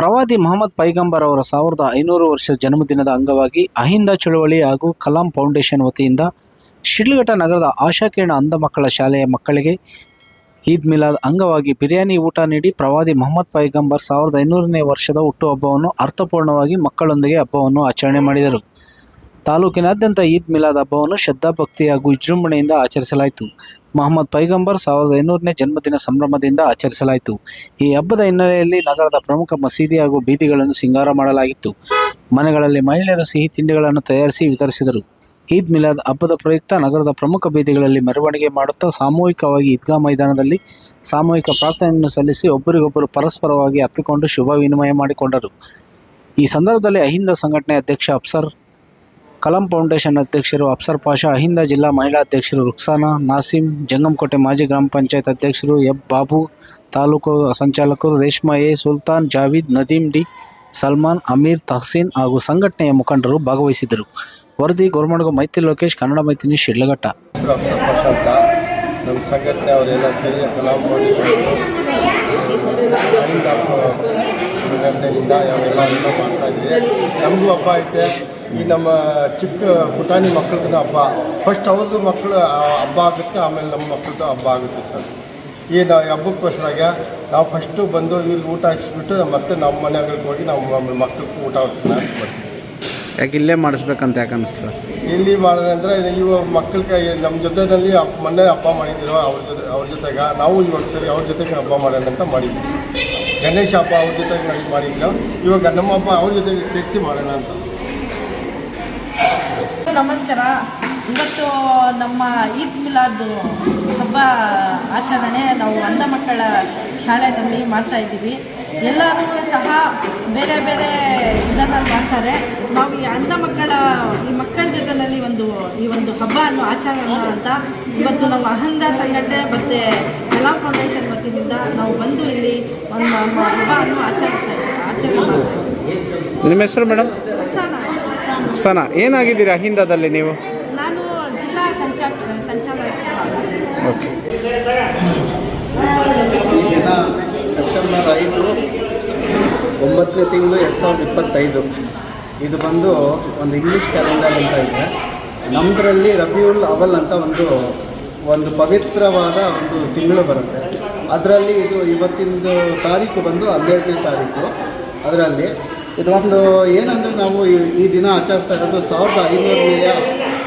ಪ್ರವಾದಿ ಮೊಹಮ್ಮದ್ ಪೈಗಂಬರ್ ಅವರ ಸಾವಿರದ ಐನೂರು ವರ್ಷ ಜನ್ಮದಿನದ ಅಂಗವಾಗಿ ಅಹಿಂದ ಚಳುವಳಿ ಹಾಗೂ ಕಲಾಂ ಫೌಂಡೇಶನ್ ವತಿಯಿಂದ ಶಿಡ್ಲಘಟ್ಟ ನಗರದ ಆಶಾಕಿರಣ ಅಂಧ ಮಕ್ಕಳ ಶಾಲೆಯ ಮಕ್ಕಳಿಗೆ ಈದ್ ಮಿಲಾದ್ ಅಂಗವಾಗಿ ಬಿರಿಯಾನಿ ಊಟ ನೀಡಿ ಪ್ರವಾದಿ ಮೊಹಮ್ಮದ್ ಪೈಗಂಬರ್ ಸಾವಿರದ ಐನೂರನೇ ವರ್ಷದ ಹುಟ್ಟುಹಬ್ಬವನ್ನು ಅರ್ಥಪೂರ್ಣವಾಗಿ ಮಕ್ಕಳೊಂದಿಗೆ ಹಬ್ಬವನ್ನು ಆಚರಣೆ ಮಾಡಿದರು. ತಾಲೂಕಿನಾದ್ಯಂತ ಈದ್ ಮಿಲಾದ್ ಹಬ್ಬವನ್ನು ಶ್ರದ್ಧಾಭಕ್ತಿ ಹಾಗೂ ವಿಜೃಂಭಣೆಯಿಂದ ಆಚರಿಸಲಾಯಿತು. ಮೊಹಮ್ಮದ್ ಪೈಗಂಬರ್ ಸಾವಿರದ ಐನೂರನೇ ಜನ್ಮದಿನ ಸಂಭ್ರಮದಿಂದ ಆಚರಿಸಲಾಯಿತು. ಈ ಹಬ್ಬದ ಹಿನ್ನೆಲೆಯಲ್ಲಿ ನಗರದ ಪ್ರಮುಖ ಮಸೀದಿ ಹಾಗೂ ಬೀದಿಗಳನ್ನು ಸಿಂಗಾರ ಮಾಡಲಾಗಿತ್ತು. ಮನೆಗಳಲ್ಲಿ ಮಹಿಳೆಯರು ಸಿಹಿ ತಿಂಡಿಗಳನ್ನು ತಯಾರಿಸಿ ವಿತರಿಸಿದರು. ಈದ್ ಮಿಲಾದ್ ಹಬ್ಬದ ಪ್ರಯುಕ್ತ ನಗರದ ಪ್ರಮುಖ ಬೀದಿಗಳಲ್ಲಿ ಮೆರವಣಿಗೆ ಮಾಡುತ್ತಾ ಸಾಮೂಹಿಕವಾಗಿ ಈದ್ಗಾ ಮೈದಾನದಲ್ಲಿ ಸಾಮೂಹಿಕ ಪ್ರಾರ್ಥನೆಯನ್ನು ಸಲ್ಲಿಸಿ ಒಬ್ಬರಿಗೊಬ್ಬರು ಪರಸ್ಪರವಾಗಿ ಅಪ್ಪಿಕೊಂಡು ಶುಭ ವಿನಿಮಯ ಮಾಡಿಕೊಂಡರು. ಈ ಸಂದರ್ಭದಲ್ಲಿ ಅಹಿಂದ ಸಂಘಟನೆ ಅಧ್ಯಕ್ಷ ಅಫ್ಸರ್ ಕಲಾಂ ಫೌಂಡೇಶನ್ ಅಧ್ಯಕ್ಷರು ಅಪ್ಸರ್ ಪಾಷಾ, ಅಹಿಂದ ಜಿಲ್ಲಾ ಮಹಿಳಾ ಅಧ್ಯಕ್ಷರು ರುಕ್ಸಾನಾ, ನಾಸಿಂ ಜಂಗಮಕೋಟೆ ಮಾಜಿ ಗ್ರಾಮ ಪಂಚಾಯತ್ ಅಧ್ಯಕ್ಷರು ಎಬ್ ಬಾಬು, ತಾಲೂಕು ಸಂಚಾಲಕರು ರೇಷ್ಮಾ ಎ ಸುಲ್ತಾನ್, ಜಾವೀದ್ ನದೀಮ್ ಡಿ ಸಲ್ಮಾನ್, ಅಮೀರ್ ತಹಸೀನ್ ಹಾಗೂ ಸಂಘಟನೆಯ ಮುಖಂಡರು ಭಾಗವಹಿಸಿದ್ದರು. ವರದಿ ಗೋರ್ಮಡ್ಗೋ ಮೈತ್ರಿ ಲೋಕೇಶ್, ಕನ್ನಡ ಮೈತ್ರಿ ಶಿಡ್ಲಘಟ್ಟ. ನಮ್ಮ ಸಂಘಟನೆ ಅವರೆಲ್ಲ ಸೇರಿ ಕಲಾಂ ಫೌಂಡೇಶನ್ ಸಂಘಟನೆಯಿಂದ ಮಾಡ್ತಾ ಇದ್ದೀವಿ ನಮಗೂ ಹಬ್ಬ ಐತೆ. ಈ ನಮ್ಮ ಚಿಕ್ಕ ಪುಟಾಣಿ ಮಕ್ಕಳದ ಹಬ್ಬ. ಫಸ್ಟ್ ಅವ್ರದ್ದು ಮಕ್ಕಳು ಹಬ್ಬ ಆಗುತ್ತೆ ಆಮೇಲೆ ನಮ್ಮ ಮಕ್ಕಳದ್ದು ಹಬ್ಬ ಆಗುತ್ತೆ ಸರ್. ಈ ನಾವು ಹಬ್ಬಕ್ಕೋಸ್ಕರಾಗ ನಾವು ಫಸ್ಟು ಬಂದು ಇಲ್ಲಿ ಊಟ ಹಾಕಿಸ್ಬಿಟ್ಟು ಮತ್ತೆ ನಮ್ಮ ಮನೆಗಳಿಗೆ ಹೋಗಿ ನಾವು ಮಕ್ಕಳಿಗೆ ಊಟ ಹಾಕ್ಸ್ಬಿಡ್ತೀವಿ ಯಾಕೆ ಇಲ್ಲೇ ಮಾಡಿಸ್ಬೇಕಂತ ಯಾಕೆ ಅನಿಸ್ತು? ಇಲ್ಲಿ ಮಾಡೋದಂದ್ರೆ ಇವು ಮಕ್ಕಳಿಗೆ ನಮ್ಮ ಜೊತೆಯಲ್ಲಿ ಅಪ್ಪ ಮೊನ್ನೆ ಹಬ್ಬ ಮಾಡಿದ್ರು ಅವ್ರ ಜೊತೆ ಅವ್ರ ಜೊತೆಗೆ ನಾವು ಇವಾಗ ಸರಿ ಅವ್ರ ಜೊತೆಗೆ ಹಬ್ಬ ಮಾಡೋಣ ಅಂತ ಮಾಡಿದ್ವಿ. ಗಣೇಶ ಹಬ್ಬ ಅವ್ರ ಜೊತೆಗೆ ಮಾಡಿ ಮಾಡಿದ್ರು ಇವಾಗ ನಮ್ಮ ಹಬ್ಬ ಅವ್ರ ಜೊತೆಗೆ ಸೇರಿಸಿ ಮಾಡೋಣ ಅಂತ. ನಮಸ್ಕಾರ. ಇವತ್ತು ನಮ್ಮ ಈದ್ ಮಿಲಾದ್ ಹಬ್ಬ ಆಚರಣೆ ನಾವು ಅಂಧ ಮಕ್ಕಳ ಶಾಲೆಯಲ್ಲಿ ಮಾಡ್ತಾ ಇದ್ದೀವಿ. ಎಲ್ಲರೂ ಸಹ ಬೇರೆ ಬೇರೆ ಇದನ್ನು ಮಾಡ್ತಾರೆ. ನಾವು ಈ ಅಂಧ ಮಕ್ಕಳ, ಈ ಮಕ್ಕಳ ಜೊತೆಯಲ್ಲಿ ಒಂದು, ಈ ಒಂದು ಹಬ್ಬವನ್ನು ಆಚರಣೆ ಅಂತ. ಇವತ್ತು ನಾವು ಅಹಂದ ಸಂಘಟನೆ ಮತ್ತು ಕಲಾ ಫೌಂಡೇಶನ್ ವತಿಯಿಂದ ನಾವು ಬಂದು ಇಲ್ಲಿ ಒಂದು ಹಬ್ಬ ಹಬ್ಬವನ್ನು ಆಚರಿಸ್ತಾ ಆಚರಣೆ ಮಾಡ್ತಾ ನಿಮ್ಮ ಹೆಸರು ಮೇಡಮ್? ಸನಾ ಏನಾಗಿದ್ದೀರಾ ಹಿಂದದಲ್ಲಿ ನೀವು? ನಾನು ಜಿಲ್ಲಾ ಸಂಚಾಲ ಸಂಚಾಲಕ. ಓಕೆ. ಈ ದಿನ ಸೆಪ್ಟೆಂಬರ್ ಐದು ಒಂಬತ್ತನೇ ತಿಂಗಳು ಎರಡು ಸಾವಿರದ ಇಪ್ಪತ್ತೈದು ಇದು ಬಂದು ಒಂದು ಇಂಗ್ಲೀಷ್ ಕ್ಯಾಲೆಂಡರ್ ಅಂತ ಇದೆ. ನಮ್ಮದರಲ್ಲಿ ರಬಿಯುಲ್ ಅವಲ್ ಅಂತ ಒಂದು ಒಂದು ಪವಿತ್ರವಾದ ಒಂದು ತಿಂಗಳು ಬರುತ್ತೆ. ಅದರಲ್ಲಿ ಇದು ಇವತ್ತಿಂದು ತಾರೀಕು ಬಂದು ಹನ್ನೆರಡನೇ ತಾರೀಕು. ಅದರಲ್ಲಿ ಇದೊಂದು ಏನಂದರೆ ನಾವು ಈ- ದಿನ ಆಚರಿಸ್ತಾ ಇರೋದು ಸಾವಿರದ ಐನೂರನೆಯ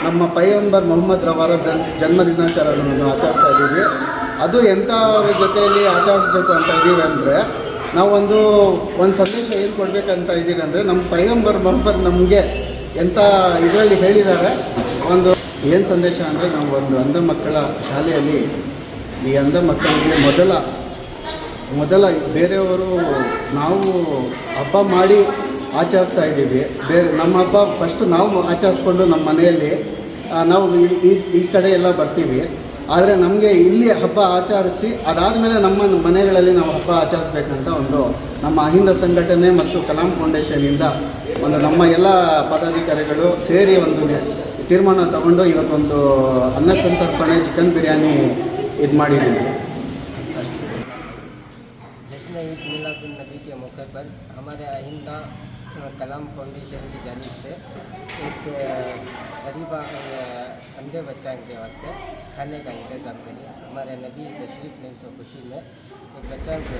ನಮ್ಮ ಪೈಯಂಬರ್ ಮೊಹಮ್ಮದ್ ರವರ ಜನ್ ಜನ್ಮ ದಿನಾಚರಣೆಯನ್ನು ಆಚರಿಸ್ತಾ ಇದ್ದೀವಿ. ಅದು ಎಂಥವ್ರ ಜೊತೆಯಲ್ಲಿ ಆಚರಿಸ್ಬೇಕು ಅಂತ ಇದ್ದೀವಿ ಅಂದರೆ ನಾವೊಂದು ಒಂದು ಸಂದೇಶ ಏನು ಕೊಡಬೇಕಂತ ಇದ್ದೀವಿ ಅಂದರೆ ನಮ್ಮ ಪೈಗಂಬರ್ ಮೊಹಮ್ಮದ್ ನಮಗೆ ಎಂಥ ಇದರಲ್ಲಿ ಹೇಳಿದ್ದಾರೆ. ಒಂದು ಏನು ಸಂದೇಶ ಅಂದರೆ ನಾವು ಒಂದು ಅಂಧ ಮಕ್ಕಳ ಶಾಲೆಯಲ್ಲಿ ಈ ಅಂಧ ಮಕ್ಕಳಿಗೆ ಮೊದಲ ಮೊದಲ ಬೇರೆಯವರು ನಾವು ಹಬ್ಬ ಮಾಡಿ ಆಚರಿಸ್ತಾ ಇದ್ದೀವಿ ಬೇರೆ ನಮ್ಮ ಹಬ್ಬ ಫಸ್ಟ್ ನಾವು ಆಚರಿಸ್ಕೊಂಡು ನಮ್ಮ ಮನೆಯಲ್ಲಿ ಆ, ನಾವು ಈ- ಈ ಈ ಕಡೆ ಎಲ್ಲ ಬರ್ತೀವಿ ಆದರೆ ನಮಗೆ ಇಲ್ಲಿ ಹಬ್ಬ ಆಚರಿಸಿ ಅದಾದಮೇಲೆ ನಮ್ಮ ಮನೆಗಳಲ್ಲಿ ನಾವು ಹಬ್ಬ ಆಚರಿಸ್ಬೇಕಂತ ಒಂದು ನಮ್ಮ ಅಹಿಂದ ಸಂಘಟನೆ ಮತ್ತು ಕಲಾಂ ಫೌಂಡೇಶನಿಂದ ಒಂದು ನಮ್ಮ ಎಲ್ಲ ಪದಾಧಿಕಾರಿಗಳು ಸೇರಿ ಒಂದು ತೀರ್ಮಾನ ತಗೊಂಡು ಇವತ್ತೊಂದು ಅನ್ನ ಸಂತರ್ಪಣೆ ಚಿಕನ್ ಬಿರಿಯಾನಿ ಇದು ಮಾಡಿದ್ದೀವಿ जश्न ईद मिलादुलनबी के मौके पर हमारे आइंदा अ, कलाम फाउंडेशन की जानब से एक गरीब अंधे बच्चा के वास्ते खाने का इंतज़ाम करिए। हमारे नबी तशरीफ़ ने इस खुशी में एक बच्चा के